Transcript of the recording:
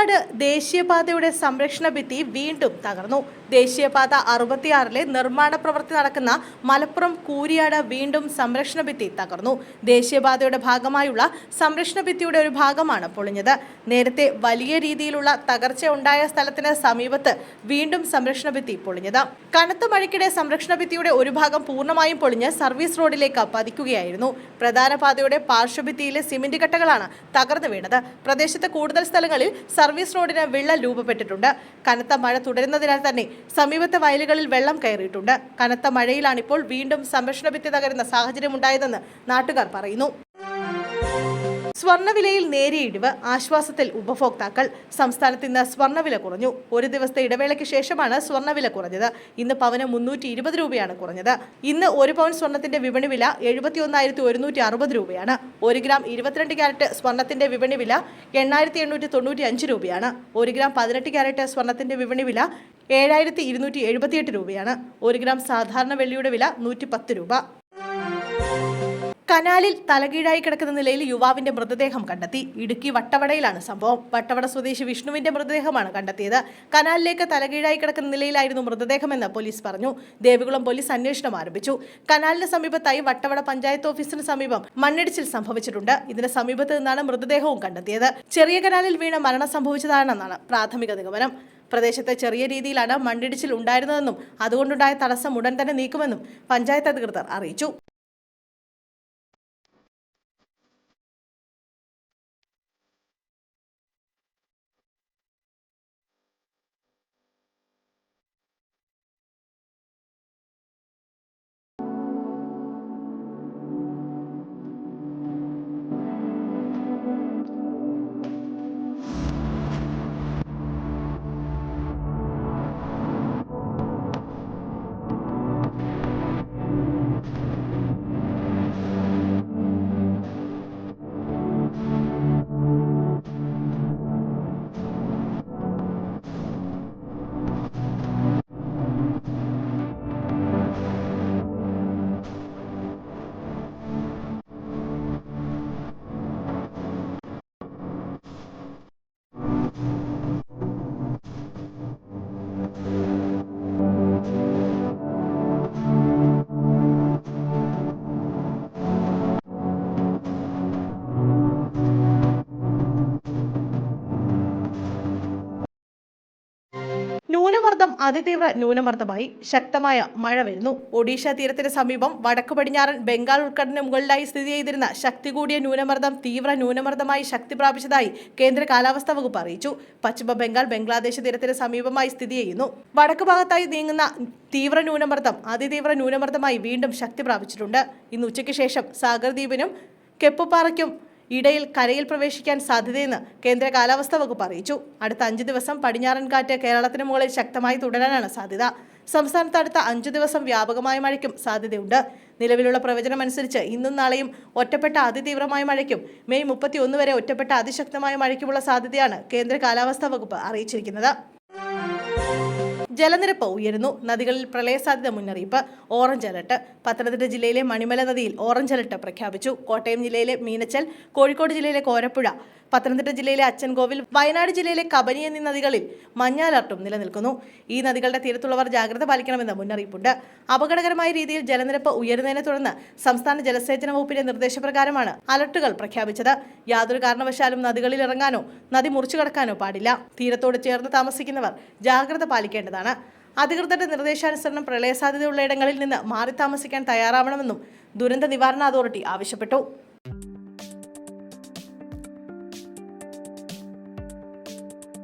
കൂരിയാട് ദേശീയപാതയുടെ സംരക്ഷണ ഭിത്തി വീണ്ടും തകർന്നു. ദേശീയപാത അറുപത്തിയാറിലെ നിർമ്മാണ പ്രവൃത്തി നടക്കുന്ന മലപ്പുറം കൂരിയാട് വീണ്ടും സംരക്ഷണ ഭിത്തി തകർന്നു. ദേശീയപാതയുടെ ഭാഗമായുള്ള സംരക്ഷണ ഭിത്തിയുടെ ഒരു ഭാഗമാണ് പൊളിഞ്ഞത്. നേരത്തെ വലിയ രീതിയിലുള്ള തകർച്ച ഉണ്ടായ സ്ഥലത്തിന് സമീപത്ത് വീണ്ടും സംരക്ഷണ ഭിത്തി പൊളിഞ്ഞത്. കനത്ത മഴയ്ക്കിടെ സംരക്ഷണ ഭിത്തിയുടെ ഒരു ഭാഗം പൂർണമായും പൊളിഞ്ഞ് സർവീസ് റോഡിലേക്ക് പതിക്കുകയായിരുന്നു. പ്രധാന പാതയുടെ പാർശ്വഭിത്തിയിലെ സിമന്റ് കട്ടകളാണ് തകർന്നു വീണത്. പ്രദേശത്ത് കൂടുതൽ സ്ഥലങ്ങളിൽ റോഡിന് വിള്ളൽ രൂപപ്പെട്ടിട്ടുണ്ട്. കനത്ത മഴ തുടരുന്നതിനാൽ തന്നെ സമീപത്തെ വയലുകളിൽ വെള്ളം കയറിയിട്ടുണ്ട്. കനത്ത മഴയിലാണിപ്പോൾ വീണ്ടും സംരക്ഷണ ഭിത്തി തകരുന്ന സാഹചര്യമുണ്ടായതെന്ന് നാട്ടുകാർ പറയുന്നു. സ്വർണവിലയിൽ നേരിയ ഇടിവ് ആശ്വാസത്തിൽ ഉപഭോക്താക്കൾ സംസ്ഥാനത്ത് ഇന്ന് സ്വർണവില കുറഞ്ഞു. ഒരു ദിവസത്തെ ഇടവേളയ്ക്ക് ശേഷമാണ് സ്വർണവില കുറഞ്ഞത്. ഇന്ന് പവന് മുന്നൂറ്റി ഇരുപത് രൂപയാണ് കുറഞ്ഞത്. ഇന്ന് ഒരു പവൻ സ്വർണത്തിന്റെ വിപണി വില എഴുപത്തി ഒന്നായിരത്തി ഒരുന്നൂറ്റി അറുപത് രൂപയാണ്. ഒരു ഗ്രാം ഇരുപത്തിരണ്ട് ക്യാരറ്റ് സ്വർണത്തിന്റെ വിപണി വില എണ്ണായിരത്തി എണ്ണൂറ്റി തൊണ്ണൂറ്റി അഞ്ച് രൂപയാണ്. ഒരു ഗ്രാം പതിനെട്ട് ക്യാരറ്റ് സ്വർണത്തിന്റെ വിപണി വില ഏഴായിരത്തി ഇരുന്നൂറ്റി എഴുപത്തിയെട്ട് രൂപയാണ്. ഒരു ഗ്രാം സാധാരണ വെള്ളിയുടെ വില നൂറ്റി പത്ത് രൂപ. കനാലിൽ തലകീഴായി കിടക്കുന്ന നിലയിൽ യുവാവിന്റെ മൃതദേഹം കണ്ടെത്തി. ഇടുക്കി വട്ടവടയിലാണ് സംഭവം. വട്ടവട സ്വദേശി വിഷ്ണുവിന്റെ മൃതദേഹമാണ് കണ്ടെത്തിയത്. കനാലിലേക്ക് തലകീഴായി കിടക്കുന്ന നിലയിലായിരുന്നു മൃതദേഹമെന്ന് പോലീസ് പറഞ്ഞു. ദേവികുളം പോലീസ് അന്വേഷണം ആരംഭിച്ചു. കനാലിന് സമീപത്തായി വട്ടവട പഞ്ചായത്ത് ഓഫീസിന് സമീപം മണ്ണിടിച്ചിൽ സംഭവിച്ചിട്ടുണ്ട്. ഇതിന് സമീപത്ത് നിന്നാണ് മൃതദേഹവും കണ്ടെത്തിയത്. ചെറിയ കനാലിൽ വീണ മരണം സംഭവിച്ചതാണെന്നാണ് പ്രാഥമിക നിഗമനം. പ്രദേശത്ത് ചെറിയ രീതിയിലാണ് മണ്ണിടിച്ചിൽ ഉണ്ടായിരുന്നതെന്നും അതുകൊണ്ടുണ്ടായ തടസ്സം ഉടൻ തന്നെ നീക്കുമെന്നും പഞ്ചായത്ത് അധികൃതർ അറിയിച്ചു. ന്യൂനമർദ്ദം അതിതീവ്ര ന്യൂനമർദ്ദമായി ശക്തമായ മഴ വരുന്നു. ഒഡീഷ തീരത്തിന് സമീപം വടക്കു പടിഞ്ഞാറൻ ബംഗാൾ ഉൾക്കടലിന് മുകളിലായി സ്ഥിതി ചെയ്തിരുന്ന ശക്തി കൂടിയ ന്യൂനമർദ്ദം തീവ്ര ന്യൂനമർദ്ദമായി ശക്തി പ്രാപിച്ചതായി കേന്ദ്ര കാലാവസ്ഥാ വകുപ്പ് അറിയിച്ചു. പശ്ചിമ ബംഗാൾ ബംഗ്ലാദേശ് തീരത്തിന് സമീപമായി സ്ഥിതി ചെയ്യുന്നു. വടക്കു ഭാഗത്തായി നീങ്ങുന്ന തീവ്ര ന്യൂനമർദ്ദം അതിതീവ്ര ന്യൂനമർദ്ദമായി വീണ്ടും ശക്തി പ്രാപിച്ചിട്ടുണ്ട്. ഇന്ന് ഉച്ചയ്ക്ക് ശേഷം സാഗർദ്വീപിനും കെപ്പുപാറയ്ക്കും ഇടയിൽ കരയിൽ പ്രവേശിക്കാൻ സാധ്യതയെന്ന് കേന്ദ്ര കാലാവസ്ഥാ വകുപ്പ് അറിയിച്ചു. അടുത്ത അഞ്ച് ദിവസം പടിഞ്ഞാറൻ കാറ്റ് കേരളത്തിന് മുകളിൽ ശക്തമായി തുടരാനാണ് സാധ്യത. സംസ്ഥാനത്ത് അടുത്ത അഞ്ചു ദിവസം വ്യാപകമായ മഴയ്ക്കും സാധ്യതയുണ്ട്. നിലവിലുള്ള പ്രവചനമനുസരിച്ച് ഇന്നും നാളെയും ഒറ്റപ്പെട്ട അതിതീവ്രമായ മഴയ്ക്കും മെയ് മുപ്പത്തി ഒന്ന് വരെ ഒറ്റപ്പെട്ട അതിശക്തമായ മഴയ്ക്കുമുള്ള സാധ്യതയാണ് കേന്ദ്ര കാലാവസ്ഥാ വകുപ്പ് അറിയിച്ചിരിക്കുന്നത്. ജലനിരപ്പ് ഉയരുന്നു. നദികളിൽ പ്രളയ സാധ്യത മുന്നറിയിപ്പ്. Orange alert. പത്തനംതിട്ട ജില്ലയിലെ മണിമല നദിയിൽ ഓറഞ്ച് അലർട്ട് പ്രഖ്യാപിച്ചു. കോട്ടയം ജില്ലയിലെ മീനച്ചൽ കോഴിക്കോട് ജില്ലയിലെ കോരപ്പുഴ പത്തനംതിട്ട ജില്ലയിലെ അച്ചൻകോവിൽ വയനാട് ജില്ലയിലെ കബനി എന്നീ നദികളിൽ മഞ്ഞ അലർട്ടും നിലനിൽക്കുന്നു. ഈ നദികളുടെ തീരത്തുള്ളവർ ജാഗ്രത പാലിക്കണമെന്ന് മുന്നറിയിപ്പുണ്ട്. അപകടകരമായ രീതിയിൽ ജലനിരപ്പ് ഉയരുന്നതിനെ തുടർന്ന് സംസ്ഥാന ജലസേചന വകുപ്പിന്റെ നിർദ്ദേശപ്രകാരമാണ് അലർട്ടുകൾ പ്രഖ്യാപിച്ചത്. യാതൊരു കാരണവശാലും നദികളിൽ ഇറങ്ങാനോ നദി മുറിച്ചു കടക്കാനോ പാടില്ല. തീരത്തോട് ചേർന്ന് താമസിക്കുന്നവർ ജാഗ്രത പാലിക്കേണ്ടതാണ്. അധികൃതരുടെ നിർദ്ദേശാനുസരണം പ്രളയസാധ്യതയുള്ള ഇടങ്ങളിൽ നിന്ന് മാറി താമസിക്കാൻ തയ്യാറാവണമെന്നും ദുരന്ത നിവാരണ അതോറിറ്റി ആവശ്യപ്പെട്ടു.